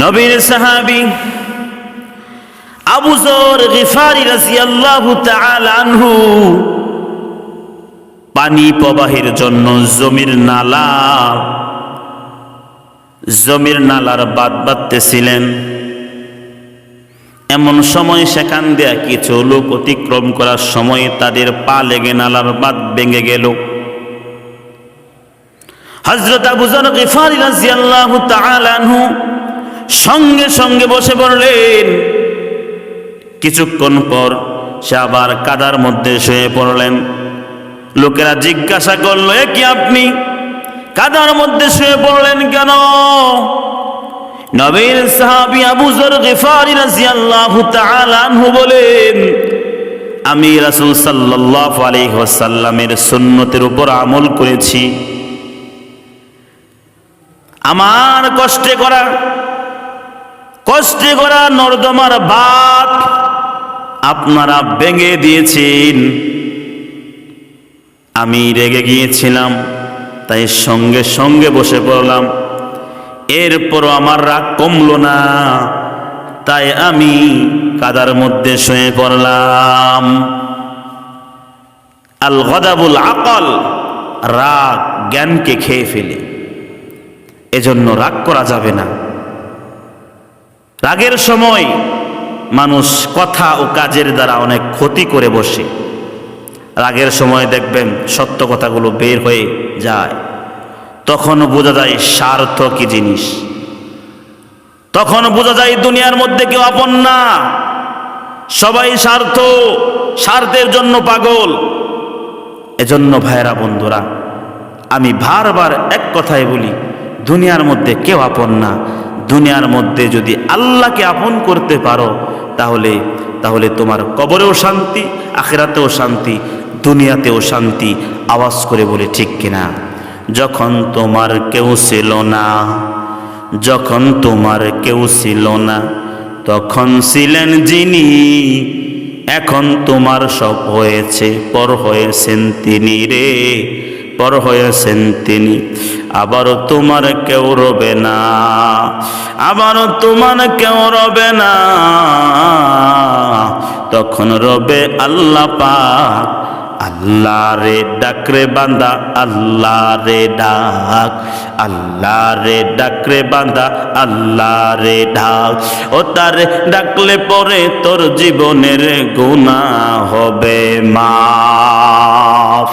নবীর সাহাবী আবু জর গিফারি রাদিয়াল্লাহু তাআলা আনহু পানি প্রবাহের জন্য জমির নালা, জমির নালার বাদ বাঁধতেছিলেন। এমন সময় সেখান দেয়া কিছু লোক অতিক্রম করার সময় তাদের পা লেগে নালার বাদ ভেঙে গেল। হজরত আবু জর গিফারি রাদিয়াল্লাহু তাআলা আনহু সঙ্গে সঙ্গে বসে পড়লেন। কিছুক্ষণ পর সে আবার কাদার মধ্যে শুয়ে পড়লেন। লোকেরা জিজ্ঞাসা করল কি আপনি? কাদার মধ্যে শুয়ে পড়লেন কেন? নবীর সাহাবী আবু যর গিফারি রাদিয়াল্লাহু তাআলা আনহু বলেন, আমি রাসূল সাল্লাল্লাহু আলাইহি ওয়াসাল্লামের সুন্নতের উপর আমল করেছি। আমার কষ্টে করা কষ্টে করা নর্দমার ভাত আপনারা ভেঙে দিয়েছেন। আমি রেগে গিয়েছিলাম, তাই সঙ্গে সঙ্গে বসে পড়লাম। এরপরও আমার রাগ কমল না, তাই আমি কাদার মধ্যে শুয়ে পড়লাম। আল গদাবুল আকল রাগ জ্ঞানকে খেয়ে ফেলে। এজন্য রাগ করা যাবে না। রাগের সময় মানুষ কথা ও কাজের দ্বারা অনেক ক্ষতি করে বসে। রাগের সময় দেখবেন সত্য কথাগুলো বের হয়ে যায়। তখন বোঝা যায় স্বার্থ কি জিনিস। তখন বোঝা যায় দুনিয়ার মধ্যে কেউ আপন না। সবাই স্বার্থ স্বার্থের জন্য পাগল। এজন্য ভাইয়েরা বন্ধুরা, আমি বারবার এক কথাই বলি, দুনিয়ার মধ্যে কেউ আপন না। দুনিয়ার মধ্যে যদি আল্লাহকে আপন করতে পারো, তাহলে তাহলে তোমার কবরেও শান্তি, আখেরাতেও শান্তি, দুনিয়াতেও শান্তি, আওয়াজ করে বলে ঠিক কিনা? যখন তোমার কেউ ছিল না, যখন তোমার কেউ ছিল না, তখন ছিলেন যিনি, এখন তোমার সব হয়েছে, পর হয়েছেন তিনি রে। পর হয়েছেন তিনি। আবারও তোমার কেউ রবে না। আবারও তোমার কেউ রবে না। তখন রবে আল্লাহ পাক আল্লাহ রে ডাক রে বান্দা আল্লাহ রে ডাক। আল্লাহ রে ডাক রে বান্দা আল্লাহ রে ডাক। ও তার ডাকলে পরে তোর জীবনের গুণা হবে মাফ।